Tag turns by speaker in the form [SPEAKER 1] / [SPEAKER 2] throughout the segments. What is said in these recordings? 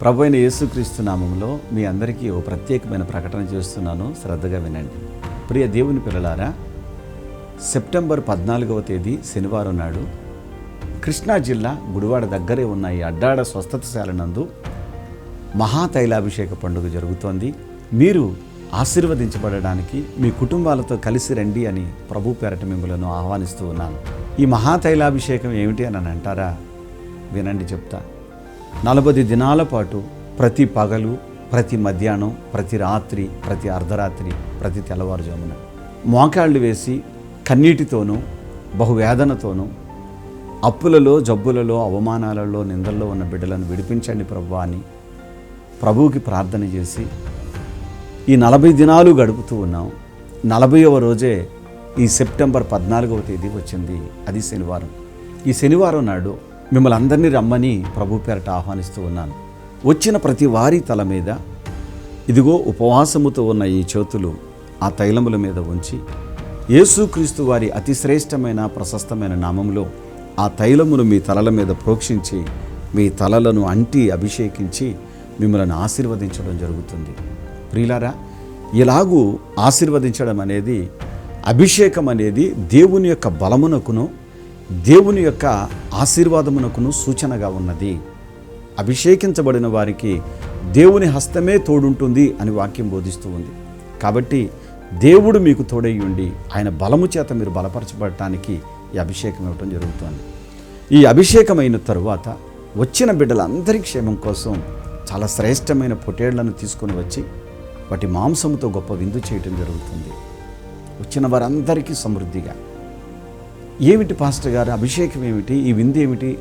[SPEAKER 1] ప్రభు అయిన యేసుక్రీస్తు నామంలో మీ అందరికీ ఓ ప్రత్యేకమైన ప్రకటన చేస్తున్నాను. శ్రద్ధగా వినండి. ప్రియ దేవుని పిల్లలారా సెప్టెంబర్ పద్నాలుగవ తేదీ శనివారం నాడు కృష్ణా జిల్లా గుడివాడ దగ్గరే ఉన్న ఈ అడ్డాడ స్వస్థతశాల నందు మహాతైలాభిషేక పండుగ జరుగుతోంది. మీరు ఆశీర్వదించబడడానికి మీ కుటుంబాలతో కలిసి రండి అని ప్రభు పేరట మిమ్మలను ఆహ్వానిస్తూ ఉన్నాను. ఈ మహాతైలాభిషేకం ఏమిటి అని అంటారా? వినండి చెప్తా. నలభై దినాల పాటు ప్రతి పగలు ప్రతి మధ్యాహ్నం ప్రతి రాత్రి ప్రతి అర్ధరాత్రి ప్రతి తెల్లవారుజామున మోకాళ్ళు వేసి కన్నీటితోనూ బహువేదనతోనూ అప్పులలో జబ్బులలో అవమానాలలో నిందల్లో ఉన్న బిడ్డలను విడిపించండి ప్రభు అని ప్రభువుకి ప్రార్థన చేసి ఈ నలభై దినాలు గడుపుతూ ఉన్నాం. నలభైవ రోజే ఈ సెప్టెంబర్ పద్నాలుగవ తేదీ వచ్చింది. అది శనివారం. ఈ శనివారం నాడు మిమ్మల్ని అందరినీ రమ్మని ప్రభు పేరట ఆహ్వానిస్తూ ఉన్నాను. వచ్చిన ప్రతి వారి తల మీద ఇదిగో ఉపవాసముతో ఉన్న ఈ చేతులు ఆ తైలముల మీద ఉంచి యేసుక్రీస్తు వారి అతి శ్రేష్టమైన ప్రశస్తమైన నామంలో ఆ తైలమును మీ తలల మీద ప్రోక్షించి మీ తలలను అంటి అభిషేకించి మిమ్మల్ని ఆశీర్వదించడం జరుగుతుంది. ప్రియులారా ఇలాగూ ఆశీర్వదించడం అనేది అభిషేకం అనేది దేవుని యొక్క బలమునకును దేవుని యొక్క ఆశీర్వాదమునకును సూచనగా ఉన్నది. అభిషేకించబడిన వారికి దేవుని హస్తమే తోడుంటుంది అని వాక్యం బోధిస్తూ ఉంది. కాబట్టి దేవుడు మీకు తోడై ఉండి ఆయన బలము చేత మీరు బలపరచబడటానికి ఈ అభిషేకం ఇవ్వటం జరుగుతుంది. ఈ అభిషేకం అయిన తరువాత వచ్చిన బిడ్డలందరి క్షేమం కోసం చాలా శ్రేష్టమైన పొటేళ్ళను తీసుకొని వచ్చి వాటి మాంసముతో గొప్ప విందు చేయటం జరుగుతుంది. వచ్చిన వారందరికీ సమృద్ధిగా ఏమిటి పాస్టర్ గారు అభిషేకం ఏమిటి? ఈ విందు ఏమిటి?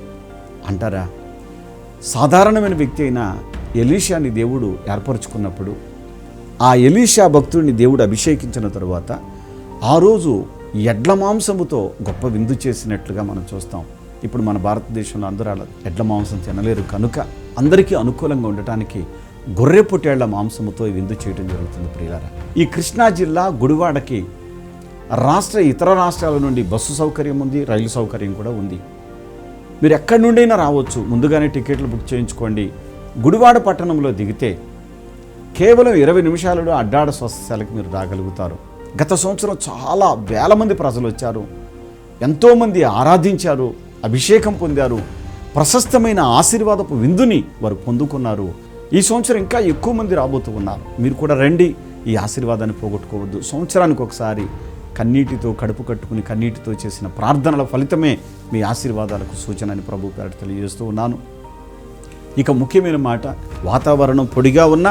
[SPEAKER 1] అంటారా? సాధారణమైన వ్యక్తి అయిన ఎలీషాని దేవుడు ఏర్పరచుకున్నప్పుడు ఆ ఎలీషా భక్తుడిని దేవుడు అభిషేకించిన తరువాత ఆ రోజు ఎడ్ల మాంసముతో గొప్ప విందు చేసినట్లుగా మనం చూస్తాం. ఇప్పుడు మన భారతదేశంలో అందరూ అలా ఎడ్ల మాంసం తినలేరు. కనుక అందరికీ అనుకూలంగా ఉండటానికి గొర్రె పొట్టేళ్ళ మాంసముతో విందు చేయడం జరుగుతుంది ప్రియులారా. ఈ కృష్ణా జిల్లా గుడివాడకి రాష్ట్ర ఇతర రాష్ట్రాల నుండి బస్సు సౌకర్యం ఉంది రైలు సౌకర్యం కూడా ఉంది. మీరు ఎక్కడి నుండైనా రావచ్చు ముందుగానే టికెట్లు బుక్ చేయించుకోండి. గుడివాడ పట్టణంలో దిగితే కేవలం ఇరవై నిమిషాలలో అడ్డాడ స్వస్థశాలకు మీరు రాగలుగుతారు. గత సంవత్సరం చాలా వేల మంది ప్రజలు వచ్చారు. ఎంతోమంది ఆరాధించారు అభిషేకం పొందారు ప్రశస్తమైన ఆశీర్వాదపు విందుని వారు పొందుకున్నారు. ఈ సంవత్సరం ఇంకా ఎక్కువ మంది రాబోతూ ఉన్నారు. మీరు కూడా రండి ఈ ఆశీర్వాదాన్ని పోగొట్టుకోవద్దు. సంవత్సరానికి ఒకసారి కన్నీటితో కడుపు కట్టుకుని కన్నీటితో చేసిన ప్రార్థనల ఫలితమే మీ ఆశీర్వాదాలకు సూచన అని ప్రభు పేరట తెలియజేస్తూ ఉన్నాను. ఇక ముఖ్యమైన మాట వాతావరణం పొడిగా ఉన్న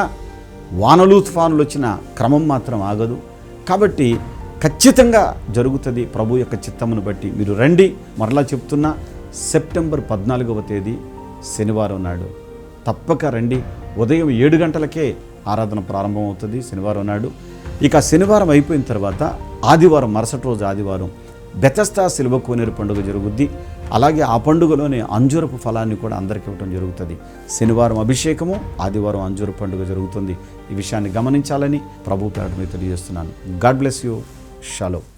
[SPEAKER 1] వానలు తుఫానులు వచ్చిన క్రమం మాత్రం ఆగదు. కాబట్టి ఖచ్చితంగా జరుగుతుంది ప్రభు యొక్క చిత్తమును బట్టి. మీరు రండి మరలా చెప్తున్నా సెప్టెంబర్ పద్నాలుగవ తేదీ శనివారం నాడు. తప్పక రండి ఉదయం ఏడు గంటలకే ఆరాధన ప్రారంభమవుతుంది శనివారం నాడు. ఇక శనివారం అయిపోయిన తర్వాత ఆదివారం మరుసటి రోజు ఆదివారం బెతస్తా శిల్వ కోనేరు పండుగ జరుగుద్ది. అలాగే ఆ పండుగలోనే అంజూరపు ఫలాన్ని కూడా అందరికీ ఇవ్వటం జరుగుతుంది. శనివారం అభిషేకము ఆదివారం అంజూర పండుగ జరుగుతుంది. ఈ విషయాన్ని గమనించాలని ప్రభు పేరట మీద తెలియజేస్తున్నాను. God bless you. షలో.